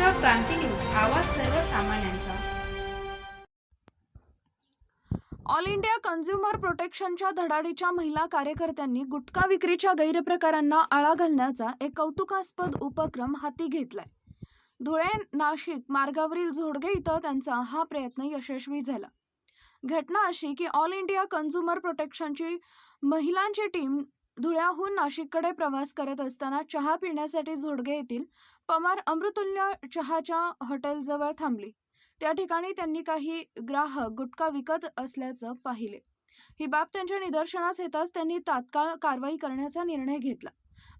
Maharashtra Kranti news आवाज सर्वसामान्यांचा. All India consumer प्रोटेक्शनच्या धडाडीच्या महिला कार्यकर्त्यांनी गुटखा विक्रीच्या गैरप्रकारांना आळा घालण्याचा एक कौतुकास्पद उपक्रम हाती घेतलाय. धुळे नाशिक मार्गावरील झोडगे इथं त्यांचा हा प्रयत्न यशस्वी झाला. घटना अशी की ऑल इंडिया कन्झ्युमर प्रोटेक्शनची महिलांची टीम धुळ्याहून नाशिककडे प्रवास करत असताना चहा पिण्यासाठी झोडगे येथील पमार अमृतुल्य चहाच्या हॉटेलजवळ थांबली. त्या ठिकाणी त्यांनी काही ग्राहक गुटखा विकत असल्याचं पाहिले. ही बाब त्यांच्या निदर्शनास येताच त्यांनी तात्काळ कारवाई करण्याचा निर्णय घेतला.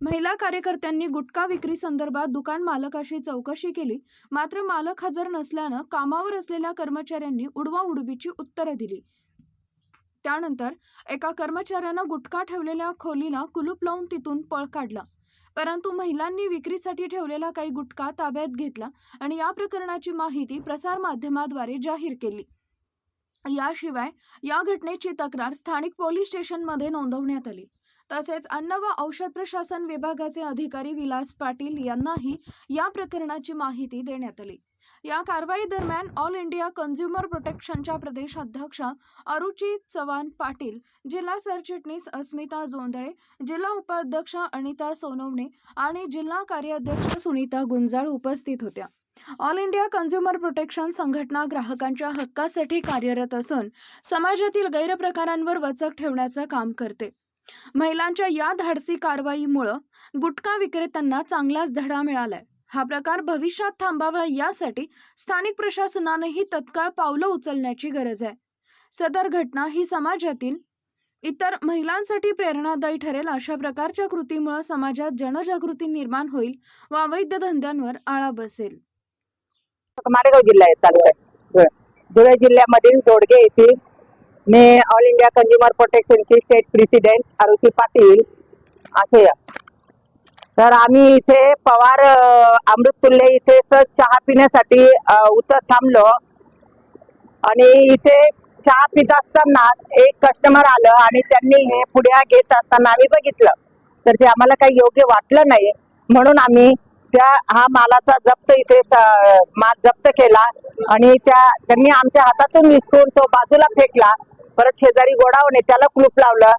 महिला कार्यकर्त्यांनी गुटखा विक्री संदर्भात दुकान मालकाशी चौकशी केली. मात्र मालक हजर नसल्यानं कामावर असलेल्या कर्मचाऱ्यांनी उडवा उडवीची उत्तरं दिली. त्यानंतर एका कर्मचाऱ्यानं गुटखा ठेवलेल्या खोलीला कुलूप लावून तिथून पळ काढला. परंतु महिलांनी विक्रीसाठी ठेवलेला काही गुटखा ताब्यात घेतला आणि या प्रकरणाची माहिती प्रसारमाध्यमाद्वारे जाहीर केली. याशिवाय या घटनेची तक्रार स्थानिक पोलीस स्टेशनमध्ये नोंदवण्यात आली. तसेच अन्न व औषध प्रशासन विभागाचे अधिकारी विलास पाटील यांनाही या प्रकरणाची माहिती देण्यात आली. या कारवाई दरम्यान ऑल इंडिया कन्झ्युमर प्रोटेक्शनच्या प्रदेशाध्यक्ष अरुची चव्हाण पाटील जिल्हा सरचिटणीस अस्मिता जोंधळे जिल्हा उपाध्यक्ष अनिता सोनवणे आणि जिल्हा कार्याध्यक्ष सुनीता गुंजाळ उपस्थित होत्या. ऑल इंडिया कन्झ्युमर प्रोटेक्शन संघटना ग्राहकांच्या हक्कासाठी कार्यरत असून समाजातील गैरप्रकारांवर वचक ठेवण्याचं काम करते. महिलांच्या या धाडसी कारवाईमुळं गुटखा विक्रेत्यांना चांगलाच धडा मिळालाय. हा प्रकार भविष्यात थांबावा यासाठी स्थानिक प्रशासनानेही तत्काळ पावलं उचलण्याची गरज आहे. सदर घटना ही समाजातील इतर महिलांसाठी प्रेरणादायी ठरेल अशा प्रकारच्या कृतीमुळे समाजात जनजागृती निर्माण होईल व अवैध धंद्यांवर आळा बसेल. मालेगाव जिल्हा तालुका धुळे जिल्ह्यामधील जोडगे येथील मी ऑल इंडिया कंझ्युमर प्रोटेक्शनची स्टेट प्रेसिडेंट अरुची पाटील असे तर आम्ही इथे पवार अमृततुल्य इथे चहा पिण्यासाठी उतर थांबलो. आणि इथे चहा पित असताना एक कस्टमर आलं आणि त्यांनी हे पुढ्या घेत असताना आम्ही बघितलं. तर ते आम्हाला काही योग्य वाटलं नाही. म्हणून आम्ही त्या हा मालाचा जप्त इथे माल जप्त केला. आणि त्या त्यांनी आमच्या हातातून विसकून तो बाजूला फेकला. परत शेजारी गोडावणे त्याला कुलूप लावलं.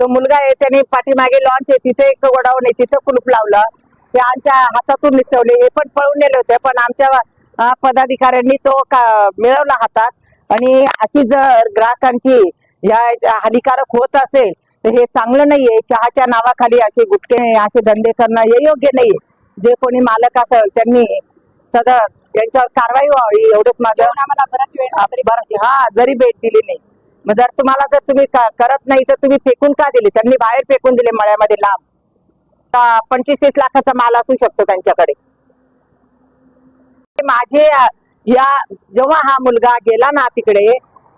तो मुलगा आहे त्याने पाठीमागे लॉन्च आहे तिथे एक गोडाऊन आहे तिथं कुलूप लावलं. ते आमच्या हातातून निसटवले हे पण पळून नेले होते पण आमच्या पदाधिकाऱ्यांनी तो का- मिळवला हातात. आणि अशी जर ग्राहकांची या हानिकारक होत असेल तर हे चांगलं नाहीये. चहाच्या नावाखाली असे गुटखे असे धंदे करणं हे योग्य नाहीये. जे कोणी मालक असेल त्यांनी सदर यांच्यावर कारवाई व्हावी एवढंच माझं आम्हाला बराच वेळ हा जरी भेट दिली नाही मग जर तुम्हाला जर तुम्ही करत नाही तर तुम्ही फेकून का दिले? त्यांनी बाहेर फेकून दिले मळ्यामध्ये लांब. पंचवीस तीस लाखाचा माल असू शकतो त्यांच्याकडे. माझे या जेव्हा हा मुलगा गेला ना तिकडे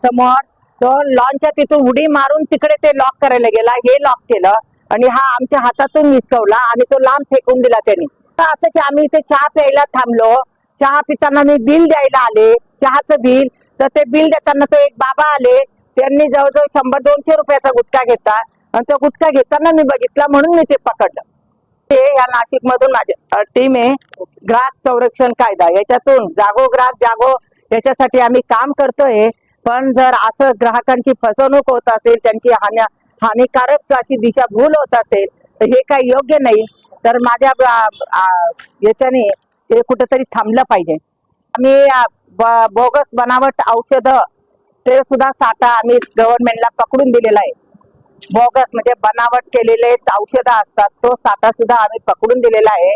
समोर तर लॉनच्या तिथून उडी मारून तिकडे ते लॉक करायला गेला. हे लॉक केलं आणि हा आमच्या हातातून निसकवला आणि तो लांब फेकून दिला त्यांनी. तर असं की आम्ही इथे चहा प्यायला थांबलो. चहा पिताना मी बिल द्यायला आले. चहाचं बिल तर ते बिल देताना तो एक बाबा आले. त्यांनी जवळजवळ शंभर दोनशे रुपयाचा गुटखा घेतला. आणि तो गुटखा घेताना मी बघितला म्हणून मी ते पकडलं. ते या नाशिक मधून माझ्या टीम आहे. ग्राहक संरक्षण कायदा. याच्यातून जागो ग्राहक जागो याच्यासाठी आम्ही काम करतोय. पण जर असं ग्राहकांची फसवणूक होत असेल त्यांची हानी हानिकारक अशी दिशाभूल होत असेल तर हे काही योग्य नाही. तर माझ्या याच्याने हे कुठेतरी थांबलं पाहिजे. आम्ही बोगस बनावट औषध ते सुद्धा साठा आम्ही गव्हर्नमेंटला पकडून दिलेला आहे. बोगस म्हणजे बनावट केलेले औषधं असतात तो साठा सुद्धा आम्ही पकडून दिलेला आहे.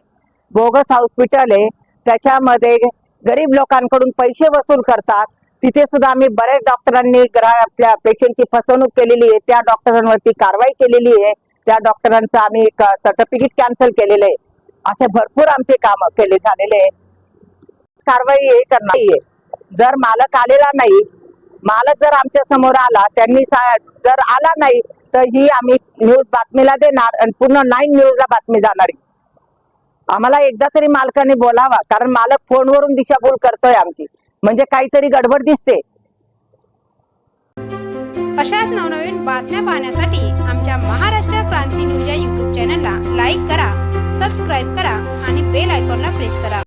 बोगस हॉस्पिटल आहे. त्याच्यामध्ये गरीब लोकांकडून पैसे वसूल करतात. तिथे सुद्धा आम्ही बऱ्याच डॉक्टरांनी ग्रा आपल्या पेशंटची फसवणूक केलेली आहे. त्या डॉक्टरांवरती कारवाई केलेली आहे. त्या डॉक्टरांचं आम्ही एक सर्टिफिकेट कॅन्सल केलेलं आहे. असे भरपूर आमचे काम केले झालेले आहे. कारवाई हे करणार नाहीये. जर मालक आलेला नाही मालक जर आमच्यासमोर आला त्यांनी जर आला नाही तर ही आम्ही न्यूज बातमीला देणार आणि पूर्ण नाईन न्यूजला बातमी जाणार आम्हाला एकदा तरी मालकाने बोलावा कारण मालक फोनवरून दिशाभूल करतोय आमची. म्हणजे काहीतरी गडबड दिसते. अशाच नवनवीन बातम्या पाहण्यासाठी आमच्या महाराष्ट्र क्रांती न्यूज या युट्यूब चॅनलला लाईक करा सबस्क्राईब करा आणि बेल आयकॉनला प्रेस करा.